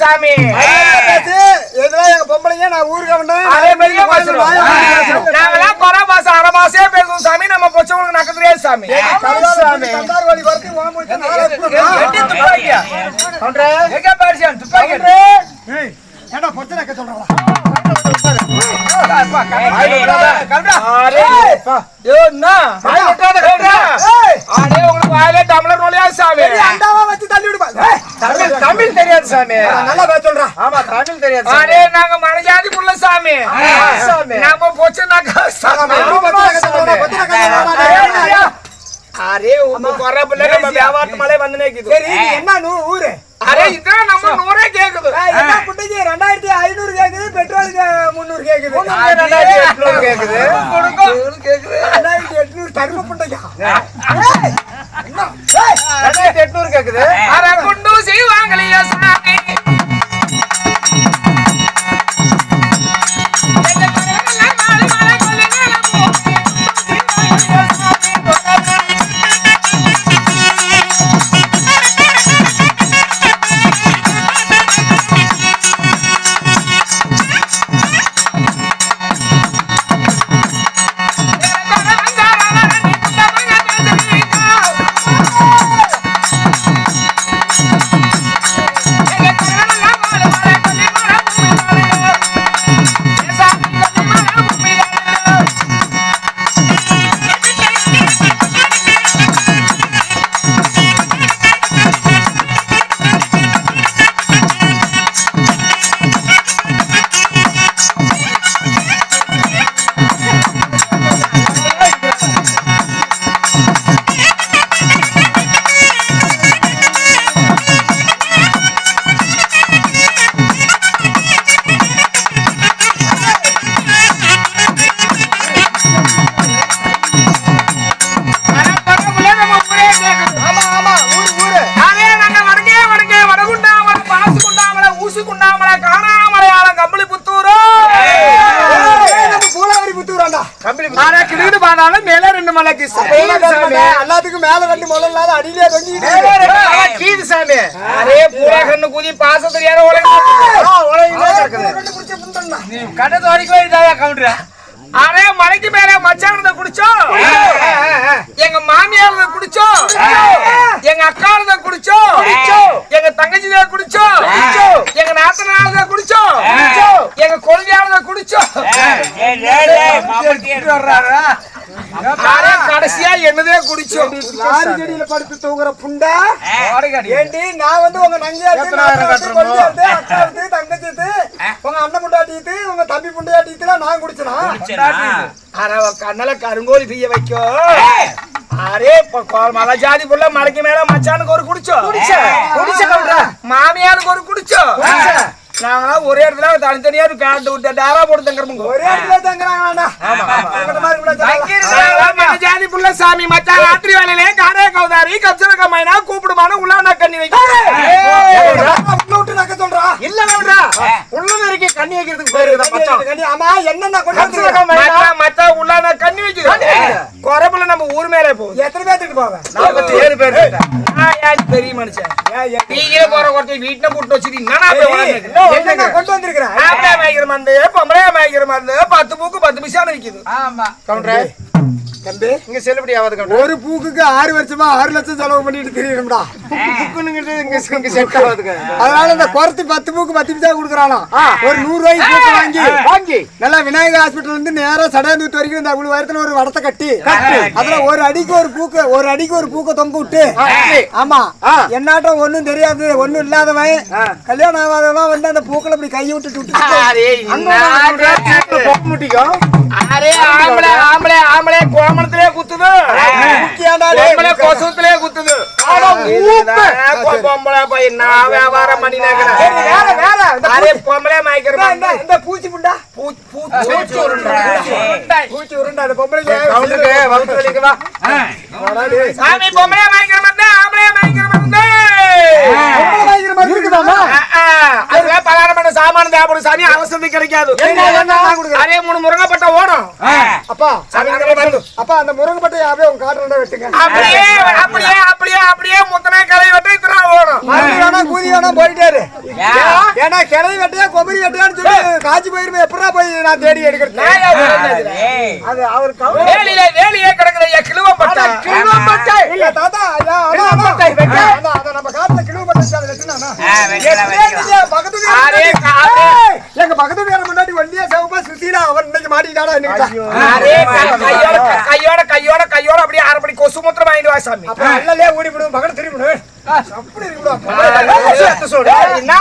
சாமி. இதெல்லாம் எங்க பொம்பளைங்க நான் ஊருக்கு வந்தேன் அரே பெரிய மசுரு நாங்களாம் கொரா மாசம் அரை மாசம் பேசுவோம் சாமி. நம்ம பொச்சவங்களுக்கு நக்க தெரியாது சாமி. துப்பாக்கி. ஏடா பொச்சை நக்க சொல்றா வாயிலே டம்ளர் நுழையாது சாமி. அண்டாவா வச்சு தள்ளி விடுப்பா தமிழ் தமிழ் தெரியாது சாமி. நல்லா பேச சொல்றா. ஆமா தமிழ் தெரியாது அரே நாங்க மனஜாதி புள்ள சாமி. சாமி. நம்ம போச்சு நாங்க சாமி. அரே உங்க குறை பிள்ளை நம்ம வியாபாரத்து மலை வந்து நிக்குது. சரி என்ன நூ ஊரு? அரே இதான் நம்ம நூறே கேக்குது. என்ன குட்டிக்கு ரெண்டாயிரத்தி ஐநூறு கேக்குது பெட்ரோலுக்கு முந்நூறு கேக்குது. ரெண்டாயிரத்தி எட்நூறு கேக்குது. ரெண்டாயிரத்தி எட்நூறு தரும புண்டையா ரெண்டாயிரத்தி எட்நூறு கேக்குது? அரை குண்டு செய்வாங்களையா சாமி ஊசி குண்டாமலை காணாமலையாளம் கம்பளி புத்தூரு பூலாவரி புத்தூராண்டா ஆனா கிடுகிடு பானாலும் மேல ரெண்டு மலைக்கு எல்லாத்துக்கும் மேல ரெண்டு முதல்ல இல்லாத அடியிலே தொங்கிட்டு கீது சாமி. அரே பூரா கண்ணு குதி பாச தெரியாத புண்டன்னா கண்ணை தோடிக்கவே இதாயா கவுண்டர்? அரே மலைக்கு மேல மச்சானத குடிச்சோம் எங்க மாமியாரத குடிச்சோம் எங்க அக்காரத குடிச்சோம் எங்க தங்கச்சி தான் குடிச்சோம் எங்க நாத்தனாரத குடிச்சோம் எங்க கொள்கையாளத குடிச்சோம் அரே கடைசியா என்னதே குடிச்சோம். லாரி செடியில படுத்து தூங்குற புண்டை? ஏண்டி நான் வந்து உங்க நங்கியாத்து அக்காவுக்கு தங்கச்சித்து உங்க அண்ணன் புண்டாட்டித்து உங்க தம்பி புண்டாட்டித்துலாம் நான் குடிச்சனா? அரை கண்ணல கருங்கோலி பிய்ய வைக்கும் அரே மலை ஜாதி புள்ள மலைக்கு மேல மச்சானுக்கு ஒரு குடிச்சோம் குடிச்ச. கவுண்டரா? மாமியாருக்கு ஒரு குடிச்சோம் நாங்களாம் ஒரே இடத்துல தனித்தனியா பேண்ட் விட்டு டேரா போட்டு தங்குறோம் ஒரே இடத்துல. மலை ஜாதி புள்ள சாமி மச்சான். ராத்திரி வேலையிலே காரே கௌதாரி கப்சர கம்மைனா கூப்பிடுமான உள்ளானா கண்ணி விட்டு நக்க சொல்றா? இல்ல கவுண்டரா உள்ள வரைக்கும் கண்ணி வைக்கிறதுக்கு போயிருக்குதா மச்சான்? ஆமா என்னென்ன கொண்டு? மச்சான், உள்ளான கண்ணி நம்ம ஊர் மேலே போகுது எத்தனை பேத்துக்கு போவேன்? நாற்பத்தி ஏழு பேர் பெரிய மனுஷன். நீங்களே போற ஒருத்தர் வீட்டுல வளர்ந்துருக்கு? என்னென்ன கொண்டு வந்திருக்கிற ஆம்பளை மேய்க்கிற மருந்து பொம்பளை மேய்க்கிற மருந்து பத்து பூக்கு பத்து பிசான விக்குது. கவுண்டரே. தம்பி இங்க செல்லுபடி ஆகாது ஒரு பூக்குக்கு ஆறு வருஷமா ஆறு லட்சம் செலவு பண்ணிட்டு தெரியணும்டா புக்குனுங்கிட்டு இங்க இங்க செட் ஆகாதுங்க. அதனால இந்த குறைத்து பத்து பூக்கு பத்து பைசா கொடுக்குறானா? ஒரு நூறு ரூபாய்க்கு பூக்கு வாங்கி வாங்கி. நல்லா விநாயகர் ஹாஸ்பிட்டல் வந்து நேரா சடாந்தூத்து வரைக்கும் இந்த அவ்வளவு உயரத்துல ஒரு வடத்தை கட்டி அதுல ஒரு அடிக்கு ஒரு பூக்கு ஒரு அடிக்கு ஒரு பூக்க தொங்க விட்டு ஆமா. என்னாட்டம் ஒண்ணும் தெரியாது ஒண்ணும் இல்லாதவன். கல்யாணம் ஆகாதவன் வந்து அந்த பூக்களை இப்படி கையை விட்டுட்டு விட்டு ஆம்பளை கோமணத்திலே குத்துது பொம்பளை கொசுத்திலே குத்துது பொம்பளை போய் நான் வியாபாரம் பண்ணி வேற வேற இந்த அரே பொம்பளை மாய்க்கிற பூ- இந்த- பூச்சி புண்டா பூச்சி உருண்டை. பூச்சி உருண்டை அந்த வா. சாமி பொம்பளை மாய்க்கிற கொடு சாமி அவசரத்துக்கு கிடைக்காது. அதே மூணு முருங்கப்பட்ட ஓடும். அப்பா. அப்பா அந்த முருங்கப்பட்டை அப்படியே உங்க காட்டுறத வெட்டுங்க. அப்படியே அப்படியே அப்படியே அப்படியே முத்தனை கலை வெட்ட இத்தனை ஓடும். வேணா கூதி வேணா போயிட்டாரு. ஏன்னா கிளை வெட்டையா கொமரி வெட்டையான்னு சொல்லி காஞ்சி போயிருமே எப்படா போய் நான் தேடி எடுக்கிறது? அது அவர் வேலியில வேலியே கிடக்குற கிழுவப்பட்ட. கிழுவப்பட்டை. இல்ல, தாத்தா, ஐயா, அண்ணா, அண்ணா. அண்ணா, அதை நம்ம காட்டுல கிழுவப்பட்டை வச்சு அதை வெட்டுனா, அண்ணா. ஏங்க, பக்கத்து வீட்டுல அரே, முன்னாடி- காலே. ஏய், எங்க பக்கத்து வீட்டுல முன்னாடி வண்டியா சிவப்பா சுத்தினா க- கையோட கையோட கையோட கையோட அப்படியே அரை மணி கொசு மூத்திரம் வாங்கிட்டு வா சாமி அல்லலே ஓடி விடும் பக்கத்து திரும்பி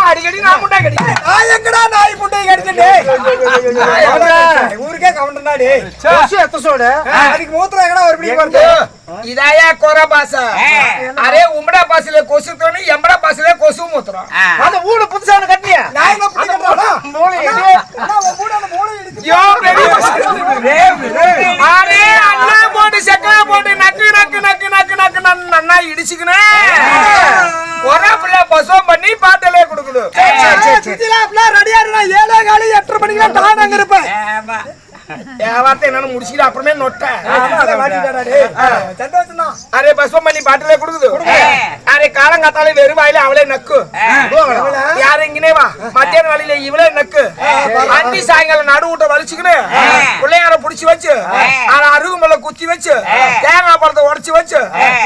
அடிக்கடி நான் முட்டை கடிக்கிறேன் எங்கடா நாய் முட்டையை கடிச்சேன்டே? ஊருக்கே கவுண்டர்டா டேய். அதுக்கு மூத்திரம் எங்கடா ஒரு பிடி வருது? இதாயா கோர பாசா அரே உம்மடா பாசில கொசு தோணி எம்படா பாசில கொசு மூத்திரம் அந்த ஊடு புதுசா ஒண்ணு கட்டினியா? நான் எங்க ஊடு அந்த மூளை இடிச்சு- அண்ணா போட்டு செக்கல போட்டு நக்கு நக்கு நக்கு நக்கு நக்கு நன்னு நன்னா இடிச்சுக்கினேன் ஒரே பிள்ளை பசுவம் பண்ணி பாட்டலே கொடுக்குது சுத்திலா, அப்படிலாம் ரெடியா இருடா. ஏழே காலு, எட்டரை மணிக்கெல்லாம் நான் அங்க இருப்பேன். என் வார்த்தை என்னன்னு முடிச்சுட்டு அப்புறமே நொட்டேன் ஆமா, அதை அரே பசுவம் பண்ணி பாட்டலே கொடுக்குது அரே காலங்காத்தாலே வெறும் வாயில அவளே நக்கு. யாரு இங்கனே வா? மத்தியான வேலையில இவளே நக்கு. அந்தி சாயங்காலம் நடு விட்ட வலிச்சுக்கின்னு பிள்ளையார புடிச்சு வச்சு அரை அருகுமல்ல குத்தி வச்சு தேங்காய் பழத்தை உடைச்சு வச்சு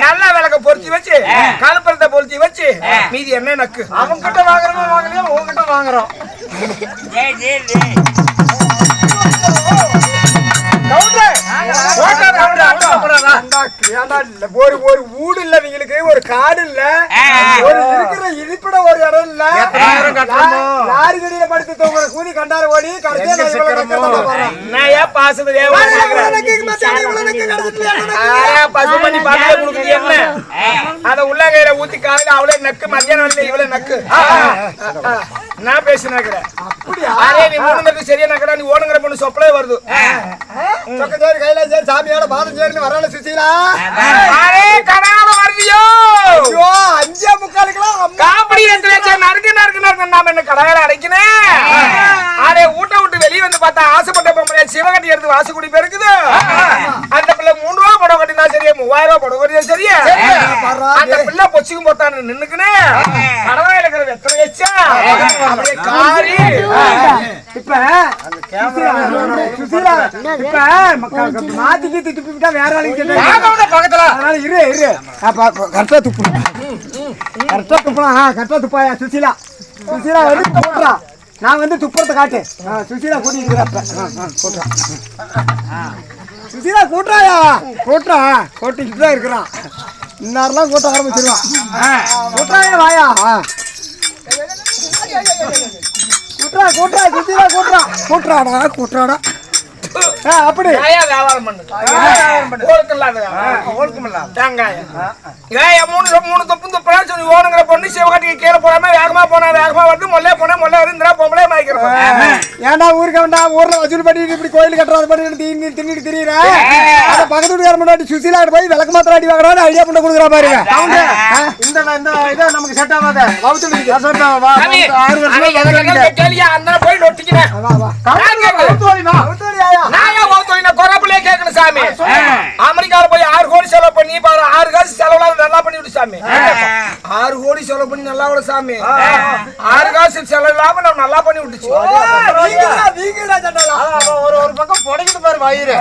நல்ல விளக்க பொருத்தி வச்சு கருப்பழத்தை பொருத்தி வச்சு மீதி என்ன நக்கு? அவன் கிட்ட வாங்குறோமோ வாங்கலையோ, உன்கிட்ட வாங்குறோம். இல்ல, ஒரு ஒரு ஊடு இல்ல இவங்களுக்கு ஒரு காடு இல்ல. ஒரு இருக்கிற இருப்பிட ஒரு இடம் இல்ல. லா- லாரி கடியில படுத்து தூங்குற கூலி கண்டார ஓடி கடைசியா நான் இவ்வளவு கஷ்டப்பட்டு போறேன். நான் ஏன் பாசுறது ஏன் வாடகை வாங்குறேன்? இவ்வளவு நக்கு, மச்சான், இவ்வளவு நக்கு கிடைச்சிட்டு என்ன நக்கு? ஆ, பசு பண்ணி பாட்டில கொடுக்குது என்ன? அத உள்ளங்கையில ஊத்தி காலையில அவளே நக்கு மத்தியானம் இவளே நக்கு. நான் அப்படியா? அரே நீ மூணுங்கிறது சரியா நக்கடா நீ ஓடுங்கிற பொண்ணு சொப்பலே வருது. சொக்கச்சேரி, கைலாசேரி, சாமியோட பாதம் சேர்ந்து வரால சுசீலா. அரே கடால வருதியோ ஐயோ அஞ்சே முக்காலுக்கெல்லாம் காப்படி எடுத்து வச்சா நறுக்கு நாம என்ன கடையில அடைக்கணும்? அரே ஊட்ட விட்டு வெளிய வந்து பார்த்தா ஆசைப்பட்ட பொம்பளை சிவகட்டி எடுத்து வாசக்குடி பெருக்குது. அந்த பிள்ளை மூணு ரூபா புடவை கட்டினா சரியா மூவாயிரம் ரூபா புடவை கட்டினா சரியா அந்த பிள்ளை பொச்சுக்கும் போட்டான்னு நின்னுக்குன்னு கடவாயில இருக்கிற வெத்தலை வச்சா அப்படியே காரி. இப்ப மாத்தி கீத்தி வேற ஆளுக்கு கேட்டா பக்கத்துல. அதனால இரு இரு. கரெக்டா துப்பு கரெக்டா துப்பலாம் கரெக்டா துப்பாயா சுசீலா? சுசீலா வந்து துப்புறா நான் வந்து துப்புறத காட்டு சுசீலா கூட்டிட்டு கூட்டுறா சுசீலா கூட்டுறாயா கூட்டுறா கூட்டிட்டு தான் இருக்கிறான். இன்னாரெல்லாம் கூட்ட ஆரம்பிச்சிருவான் கூட்டுறாயா வாயா? ஆ. கூட்டுறா கூட்டுறா சுசீலா கூட்டுறா கூட்டுறாடா கூட்டுறாடா அப்படி. வியாபாரம் பண்ணுது. ஒழுக்கம் இல்லாத. ஒழுக்கம் இல்லாத. தேங்காய். ஏன் மூணு மூணு தொப்பு துப்புறா சொல்லி ஓடுங்கிற பொண்ணு சிவகாட்டிக்கு கீழே போடாம வேகமா போனா வேகமா வந்து மொல்லே போனா மொல்லே வருதுன்றா பொம்பளே மாய்க்கிறோம் ஏன்டா ஊருக்கு வேண்டாம் ஊர்ல வசூல் பண்ணிட்டு இப்படி கோயில் கட்டுறது பண்ணி தீனி தின்னுட்டு திரியிற? அந்த பக்கத்து வீட்டுக்கார முன்னாடி சுசீலா போய் விளக்கு மாத்திரம் அடி வாங்குறான்னு ஐடியா பண்ண கொடுக்குறா பாருங்க. இந்த இந்த இதை நமக்கு செட் ஆகாத. கேட்டாலும் கேளியா, அந்த போய் நொட்டிக்கிறேன். அமெரிக்கால போய் ஆறு கோடி செலவு பண்ணி பாரு, ஆறு காசு செலவுலாம் நல்லா பண்ணி விடு சாமி. கோடி செலவு பண்ணி நல்லா விடு சாமி. ஆறு காசு செலவு இல்லாம நம்ம நல்லா பண்ணி விட்டுச்சு. ஒரு ஒரு பக்கம் புடைக்கிட்டு பாரு வயிறு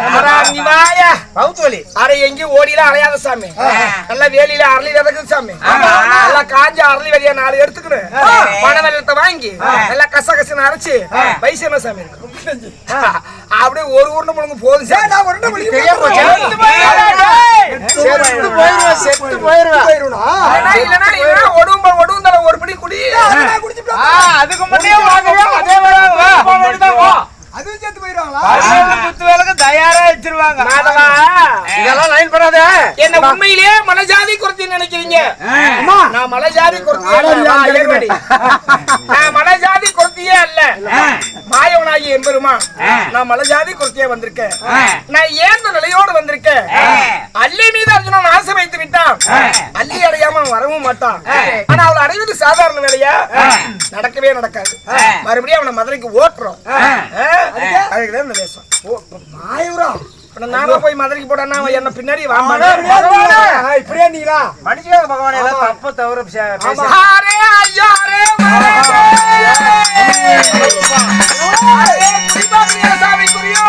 நீ வாயா. அட, எங்கேயும் ஓடிலாம் அலையாத சாமி. நல்லா வேலியில அரளி விதைக்குது சாமி. நல்லா காஞ்ச அரளி விதைய நாலு எடுத்துக்கணும். பனை வெல்லத்தை வாங்கி நல்லா கச கசன்னு அரைச்சு வயசு என்ன சாமி இருக்கு? அப்படியே ஒரு உருண்டை முழுங்க போதும் சாமி. நான் உருண்டை முழுங்கி செத்து போயிடுவா, டேய். செத்து போயிருவேன் இல்லைன்னா ஒடும்ப ஒடுங்குதல ஒரு பிடி குடி. அதுக்கு முன்னே வாங்குறியா அதே அதுவும் செத்து போயிருவாங்களா தயாரா வச்சிருவாங்க. இதெல்லாம் லைன் பண்ணாத. என்ன உண்மையிலேயே மனஜாதி குறைத்தி நினைக்கிறீங்க? நான் ஆடாடி. ஏறுபடி. நான் மாயவனாகி எம்பெருமா நான் மலைஜாதி குறைத்தியே வந்திருக்கேன். நான் ஏந்த நிலையோடு வந்திருக்கேன். அள்ளி மீது அர்ஜுனன் ஆசை வைத்து விட்டான். அள்ளி அடையாம வரவும் மாட்டான். ஆனா அவளை அடைவது சாதாரண வேலையா? நடக்கவே நடக்காது. மறுபடியும் அவனை மதுரைக்கு ஓட்டுறோம். அதுக்குதான் இந்த வேஷம். ஆயிரம் நானும் போய் மதுரைக்கு அவன் என்ன பின்னாடி இப்படியே நீங்களா மன்னிச்சுக்கோங்க பகவானே தப்பு தவறு சாமி. குறியே.